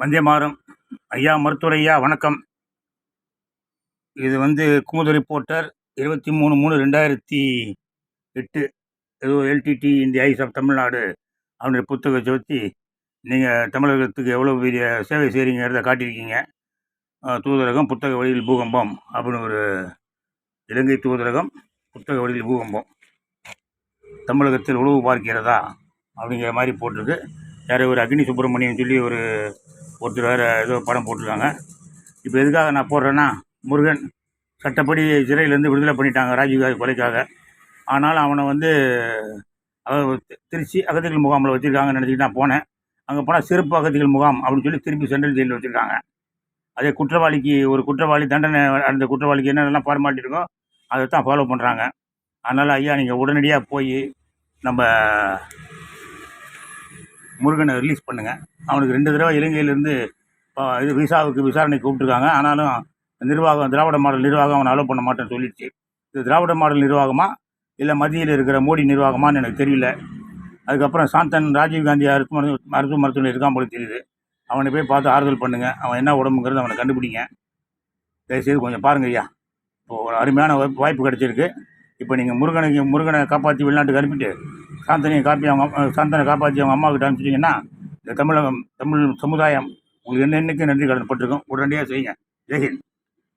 வந்தே மாறும் ஐயா மருத்துவரையா வணக்கம். இது வந்து குமுத ரிப்போர்ட்டர் இருபத்தி மூணு மூணு ரெண்டாயிரத்தி எட்டு. ஏதோ எல்டிடி இந்திய ஐஸ் ஆஃப் தமிழ்நாடு அப்படின்ற புத்தகத்தை வச்சு நீங்கள் தமிழகத்துக்கு எவ்வளோ பெரிய சேவை செய்கிறீங்கிறத காட்டியிருக்கீங்க. தூதரகம் புத்தக வழியில் பூகம்பம் அப்படின்னு ஒரு இலங்கை தூதரகம் புத்தக வழியில் பூகம்பம். தமிழகத்தில் உழவு பார்க்கிறதா அப்படிங்கிற மாதிரி போட்டிருக்கு. யார் ஒரு அக்னி சுப்பிரமணியம் சொல்லி ஒரு ஒருத்தர் வேறு ஏதோ படம் போட்டிருக்காங்க. இப்போ எதுக்காக நான் போடுறேன்னா முருகன் சட்டப்படி சிறையிலேருந்து விடுதலை பண்ணிட்டாங்க ராஜீவ்காந்தி கொலைக்காக. ஆனாலும் அவனை வந்து அதாவது திருச்சி அகதிகள் முகாமில் வச்சுருக்காங்கன்னு நினச்சிட்டு நான் போனேன். அங்கே போனால் சிறப்பு அகதிகள் முகாம் அப்படின்னு சொல்லி திருப்பி சென்ட்ரல் ஜெயிலில் வச்சுருக்காங்க. அதே குற்றவாளிக்கு ஒரு குற்றவாளி தண்டனை அந்த குற்றவாளிக்கு என்னென்னலாம் ஃபார்மாலிட்டி இருக்கோ அதை தான் ஃபாலோ பண்ணுறாங்க அதனால் ஐயா நீங்கள் உடனடியாக போய் நம்ம முருகனை ரிலீஸ் பண்ணுங்கள் அவனுக்கு ரெண்டு தடவை இலங்கையிலேருந்து இது விசாவுக்கு விசாரணைக்கு கூப்பிட்டுருக்காங்க. ஆனாலும் நிர்வாகம் திராவிட மாடல் நிர்வாகம் அவனை அலோவ் பண்ண மாட்டேன்னு சொல்லிடுச்சு. இது திராவிட மாடல் நிர்வாகமா? இல்லை மத்தியில் இருக்கிற மோடி நிர்வாகமான்னு எனக்கு தெரியல. அதுக்கப்புறம் சாந்தன் ராஜீவ்காந்தி அருத்து மருந்து மருத்துவ மருத்துவமனை இருக்கான் போல தெரியுது. அவனை போய் பார்த்து ஆறுதல் பண்ணுங்கள் அவன் என்ன உடம்புங்கிறது அவனை கண்டுபிடிங்க. தயவுசெய்து கொஞ்சம் பாருங்க ஐயா. இப்போது ஒரு அருமையான வாய்ப்பு வாய்ப்பு கிடைச்சிருக்கு. இப்போ நீங்கள் முருகனுக்கு முருகனை காப்பாற்றி வெளிநாட்டுக்கு அனுப்பிட்டு சாந்தனையை காப்பி அவங்க சாந்தனை காப்பாற்றி அவங்க அம்மாவுக்கு அனுப்பிச்சிட்டிங்கன்னா இந்த தமிழகம் தமிழ் சமுதாயம் உங்களுக்கு என்ன என்னைக்கும் நன்றி கடன்பட்டிருக்கும் உடனடியாக செய்யுங்க. ஜெயஹிந்த்